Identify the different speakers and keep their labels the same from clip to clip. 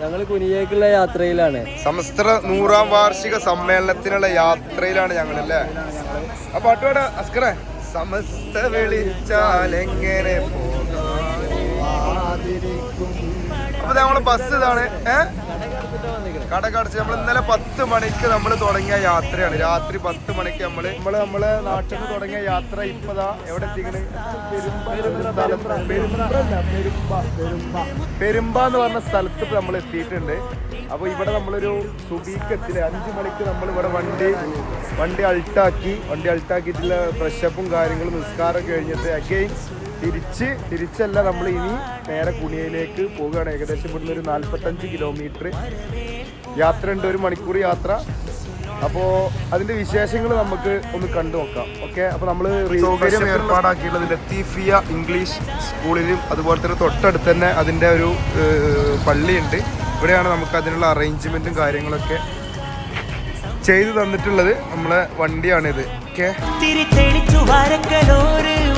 Speaker 1: ഞങ്ങൾ കുനിയേക്കുള്ള യാത്രയിലാണ്.
Speaker 2: സമസ്ത നൂറാം വാർഷിക സമ്മേളനത്തിനുള്ള യാത്രയിലാണ് ഞങ്ങൾ അല്ലേ ആ പാട്ടുപാട അസ്കറെ. സമസ്ത വിളിച്ചാലെങ്ങനെ അപ്പൊ നമ്മളെ ബസ് ഇതാണ്. ഏഹ് കടക്കടച്ച് നമ്മൾ ഇന്നലെ പത്ത് മണിക്ക് നമ്മൾ തുടങ്ങിയ യാത്രയാണ്. രാത്രി പത്ത് മണിക്ക് നമ്മൾ നമ്മൾ നമ്മളെ നാട്ടിൽ നിന്ന് തുടങ്ങിയ യാത്ര ഇപ്പതാ എവിടെ പെരുമ്പ എന്ന് പറഞ്ഞ സ്ഥലത്ത്. നമ്മൾ എത്തിയിട്ടുണ്ട്. അപ്പൊ ഇവിടെ നമ്മളൊരു സുബീക്ക് എത്തില്ലേ അഞ്ചു മണിക്ക് നമ്മൾ ഇവിടെ വണ്ടി വണ്ടി അൾട്ടാക്കി. വണ്ടി അൾട്ടാക്കിയിട്ടുള്ള ഫ്രഷപ്പും കാര്യങ്ങളും നിസ്കാരം കഴിഞ്ഞിട്ട് അഗെയിൻ തിരിച്ച് തിരിച്ചല്ല നമ്മൾ ഇനി നേരെ കുണിയയിലേക്ക് പോവുകയാണ്. ഏകദേശം ഇവിടുന്ന് ഒരു നാൽപ്പത്തഞ്ച് കിലോമീറ്റർ യാത്ര ഉണ്ട് ഒരു മണിക്കൂർ യാത്ര. അപ്പോൾ അതിന്റെ വിശേഷങ്ങൾ നമുക്ക് ഒന്ന് കണ്ടു നോക്കാം. ഓക്കെ? അപ്പോൾ നമ്മൾ സൗകര്യം ഏർപ്പാടാക്കിയിട്ടുള്ളത് ലത്തീഫിയ ഇംഗ്ലീഷ് സ്കൂളിലും അതുപോലെ തന്നെ തൊട്ടടുത്ത് തന്നെ അതിന്റെ ഒരു പള്ളിയുണ്ട്. ഇവിടെയാണ് നമുക്ക് അതിനുള്ള അറേഞ്ച്മെന്റും കാര്യങ്ങളൊക്കെ ചെയ്തു തന്നിട്ടുള്ളത്. നമ്മളെ വണ്ടിയാണിത്. ഓക്കെ?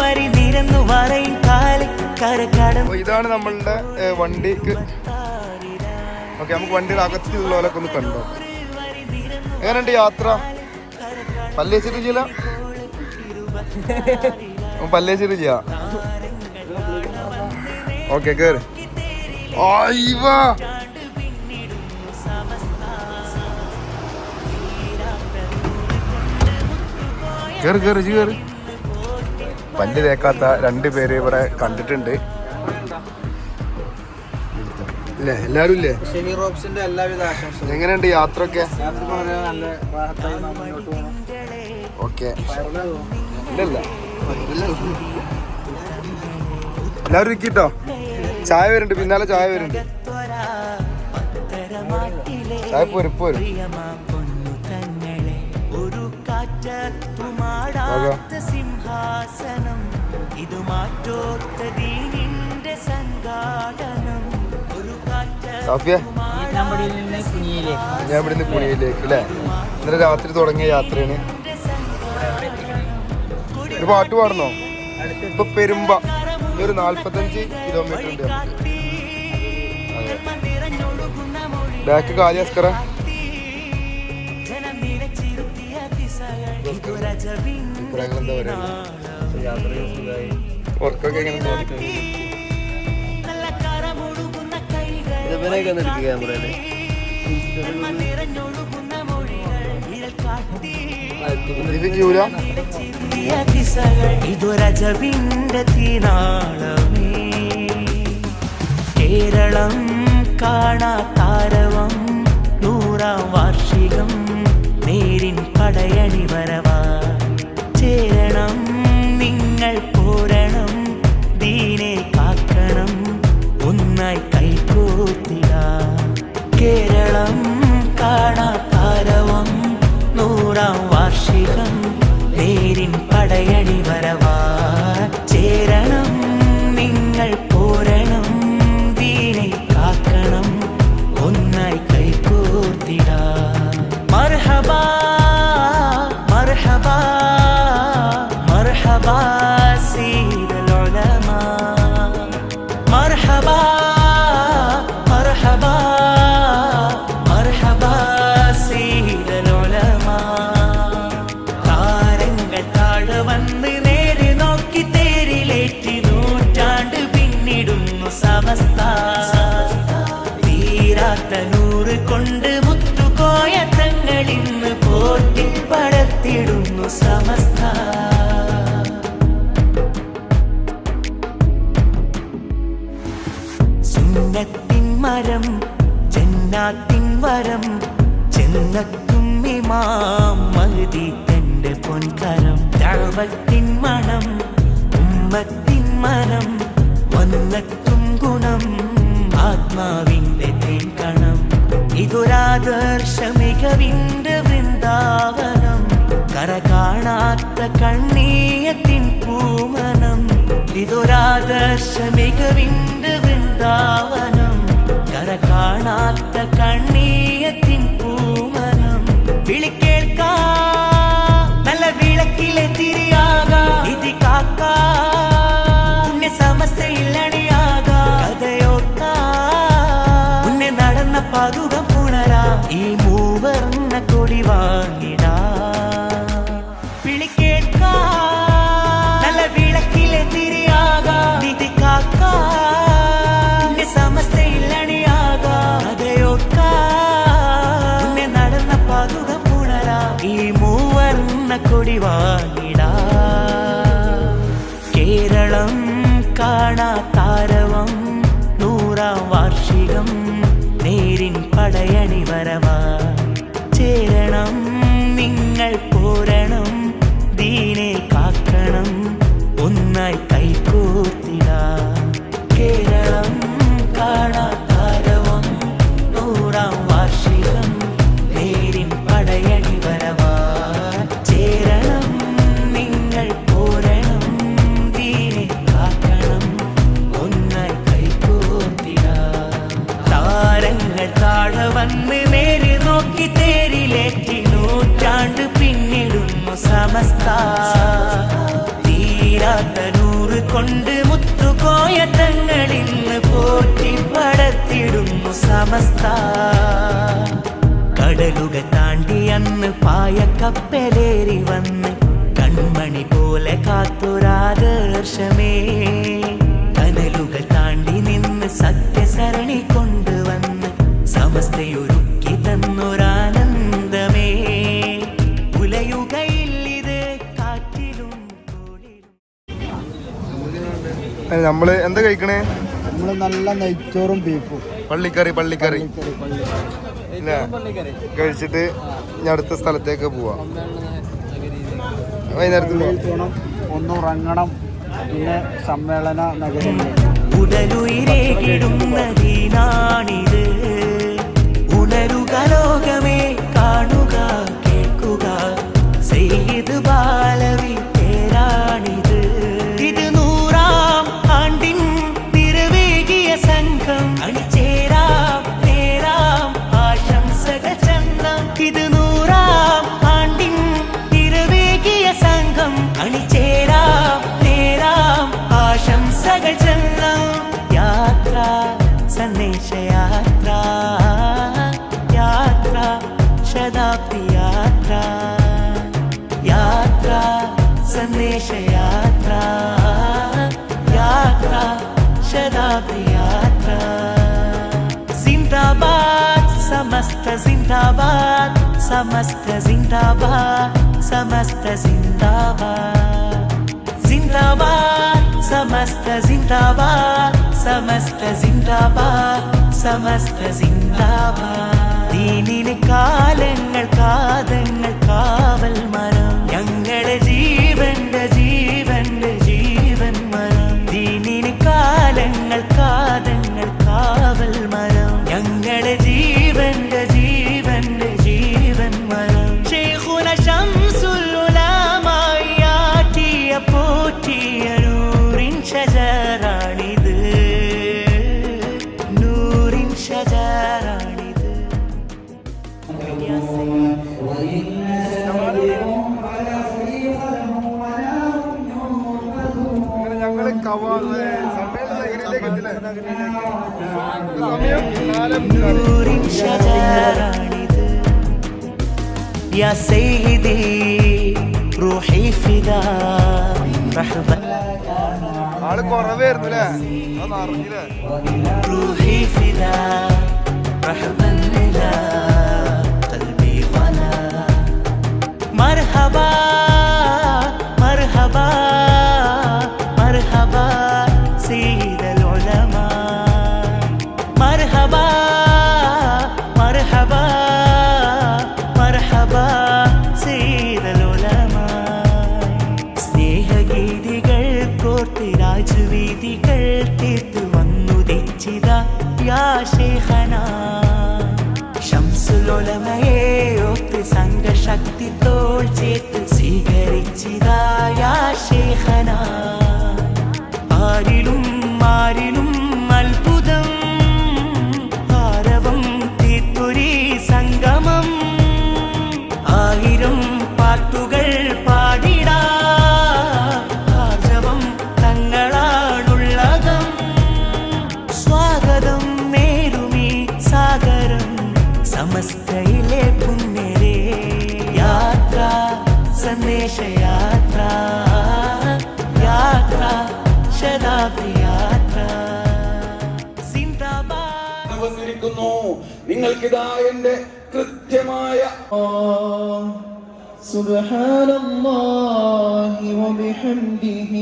Speaker 3: വരി നിരന്നു വരയും കാലി കരക്കടം
Speaker 2: ഇതാണ് നമ്മളുടെ വണ്ടിക്ക്. ഓക്കെ നമുക്ക് വണ്ടിയുടെ അകത്തുള്ളവരൊക്കെ ഒന്ന് കണ്ടോ? എങ്ങനെയുണ്ട് യാത്ര? പല്ലേച്ചിട്ട് ചെയ്യില്ല പല്ലേച്ചിട്ട് ചെയ്യാം ഓക്കെ കേറ്. ആയിവാ കേറ് കേറ് ഇജ്ജ് കേറ്. പല്ല് തേക്കാത്ത രണ്ട് പേര് ഇവിടെ കണ്ടിട്ടുണ്ട്. ഇല്ലേ? എല്ലാരും ഇല്ലേ? എങ്ങനെയുണ്ട് യാത്ര ഒക്കെ ഓക്കെ. എല്ലാവരും ഇരിക്കട്ടോ? ചായ വരുന്നുണ്ട്. പിന്നാലെ ചായ വരുന്നുണ്ട്. ചായ പോരും പോരും.
Speaker 3: കാറ്റത്തുമാടാത്ത സിംഹാസനം. ഇത് മാറ്റോത്ത ദീനിന്റെ സംഘാടനം. ഒരു
Speaker 2: ഞാൻ ഇവിടെ നിന്ന് കുണിയിലേക്ക് അല്ലേ? ഇന്നലെ രാത്രി തുടങ്ങിയ യാത്രയാണ്. ഒരു പാട്ട് പാടണോ? ഇപ്പൊ പെരുമ്പ. ഒരു നാല്പത്തഞ്ച് കിലോമീറ്റർ ഉണ്ട് ബാക്ക് കാലിയാസ്കറ അഭിപ്രായങ്ങൾ എന്താ പറയുക വർക്കൊക്കെ എങ്ങനെ തോന്നി
Speaker 3: നല്ല കരമൊഴുകുന്ന കൈകൾ
Speaker 1: ഇവനെയൊക്കെ ഒന്ന് എടുക്കുക
Speaker 3: ക്യാമറയിൽ ഇതൊരജവിന്റെ തീനാളമേ സുന്നത്തിൻ മരം ജന്നാത്തിൻ വരം ചെന്നെത്തും ഇമാം മഹദി തന്റെ പൊൻകരം. ദാവത്തിൻ മണം ഉമ്മത്തിൻ മനം വന്നെത്തും ഗുണം ആത്മാവിന്റെ തേൻകണം. ഇതൊരാദർശ മികവിന്റെ വൃന്ദാവനം കര കാണാത്ത കണ്ണീയത്തിൻ പൂമനം. ഇതൊരാദർശ മികവിന്റെ കര കാണാത്ത കണ്ണീയത്തിൻ പൂമനം വിളിക്കേൾക്കാ നല്ല വിളക്കിലെ തിരിയാകാ ഇതി കാക്കാ പുണ്യ സമസ്തയിൽ അണിയാകാ കഥയോർക്കാ പാതുകം പുണരാ ഈ മൂവർണ്ണ പടയണി വരവാ ചേരണം നിങ്ങൾ കടലുകൾ താണ്ടി അന്ന് പായ കപ്പലേറി വന്ന് കൺമണി പോലെ കാത്തൊരാദർശമേ. കനലുകൾ താണ്ടി നിന്ന് സത്യസരണി കൊണ്ടുവന്ന് സമസ്തയൊരുക്കി തന്നൊരാനന്ദമേ. കാറ്റിലും
Speaker 2: നമ്മൾ എന്താ കഴിക്കണേ?
Speaker 1: നമ്മൾ നല്ല നെയ്ച്ചോറും ബീഫും.
Speaker 2: പള്ളിക്കറി പള്ളിക്കറി. കഴിച്ചിട്ട് ഞാൻ അടുത്ത സ്ഥലത്തേക്ക് പോവാ. വൈകുന്നേരത്ത്
Speaker 1: പോകണം ഒന്ന് ഉറങ്ങണം പിന്നെ സമ്മേളന നഗരത്തിലേക്ക്
Speaker 3: ഉടലുയിരേകിടുന്നതിനാണിത് ഉണരുക ലോകമേ കാണുക കേൾക്കുക. శతాబ్ది యాత్ర యాత్ర సందేశ యాత్ర యాత్ర శతాబ్ది యాత్ర జిందాబాద్ సమస్త జిందాబాద్ సమస్త జిందాబాద్ సమస్త జిందాబాద్ జిందాబాద్ సమస్త జిందాబాద్ సమస్త జిందాబాద్ సమస్త జిందాబాద్ ദീനിന് കാലങ്ങൾ കാതങ്ങൾ കാവൽ മരം. ഞങ്ങളെ ജീവന്റെ ജീവന്റെ ജീവൻ മരം. ദീനിന് കാലങ്ങൾ കാതങ്ങൾ കാവൽ മരം. ഞങ്ങളെ ജീവന്റെ ജീവന്റെ ജീവൻ മരം. ശൈഖുന ശംസുൽ ഉലമായി പോറ്റിയ يا سيدي روحي فدا مرحبا
Speaker 2: ആള് കുറവായിരുന്നു അല്ലേ അത് അറിഞ്ഞില്ലേ
Speaker 3: روحي فدا مرحبا إلى قلبي ظلا مرحبا مرحبا مرحبا മർഹബാ മർഹബാ മർഹബാ സീതലുലമ സ്നേഹഗീതികൾ കോർത്ത് രാജുവീതികൾ തീർത്തു വന്നു ദിച്ചിത യാ ശേഖന. ശംസുലോലമയെ ഓർത്ത് സംഘശക്തി തോൾ ചേർത്ത് സ്വീകരിച്ചിതാ യാ ശേഖന. സന്ദേശയാത്ര യാത്ര ശതാബ്ദി യാത്ര
Speaker 4: വന്നിരിക്കുന്നു നിങ്ങൾക്കിതാ എന്റെ കൃത്യമായ
Speaker 5: سبحان الله وبحمده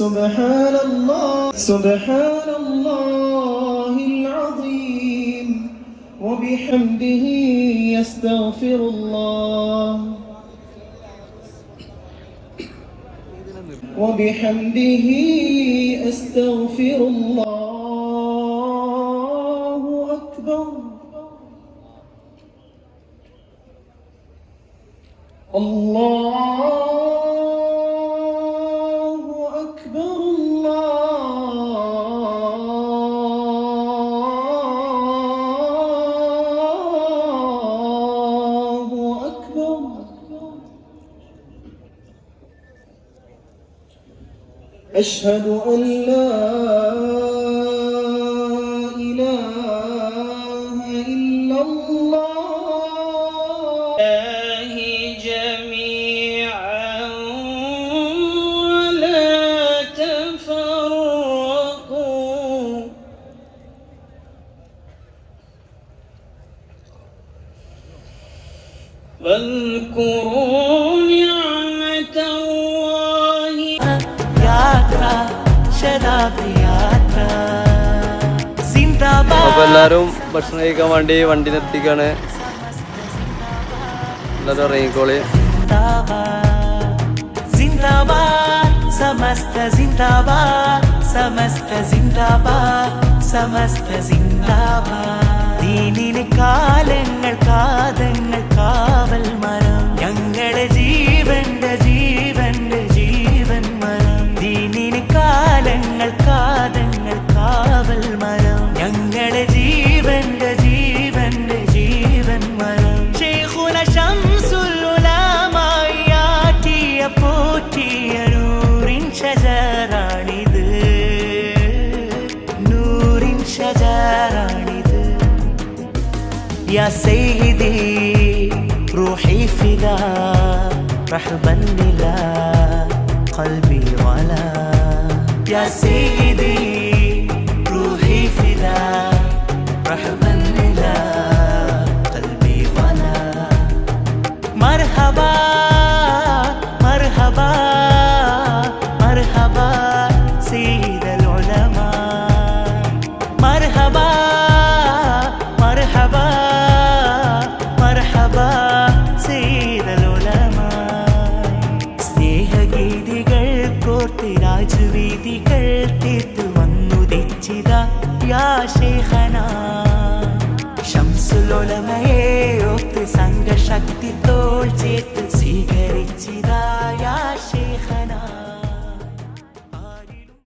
Speaker 5: سبحان الله سبحان الله العظيم وبحمده يستغفر الله وبحمده أستغفر الله أكبر. الله أكبر. أشهد أن لا
Speaker 6: എല്ലാരും ഭക്ഷണം കഴിക്കാൻ വേണ്ടി വണ്ടി നിർത്തിക്കാണ് എല്ലാവരും
Speaker 3: ഇറങ്ങിക്കോളി. സമസ്ത സിന്ദാബാദ് സമസ്ത സമസ്ത ദീനിന് കാലങ്ങൾ കാതങ്ങൾ കാവൽ മരം رحبا لله قلبي ولا. يا سيدي روحي فدا رحبا لله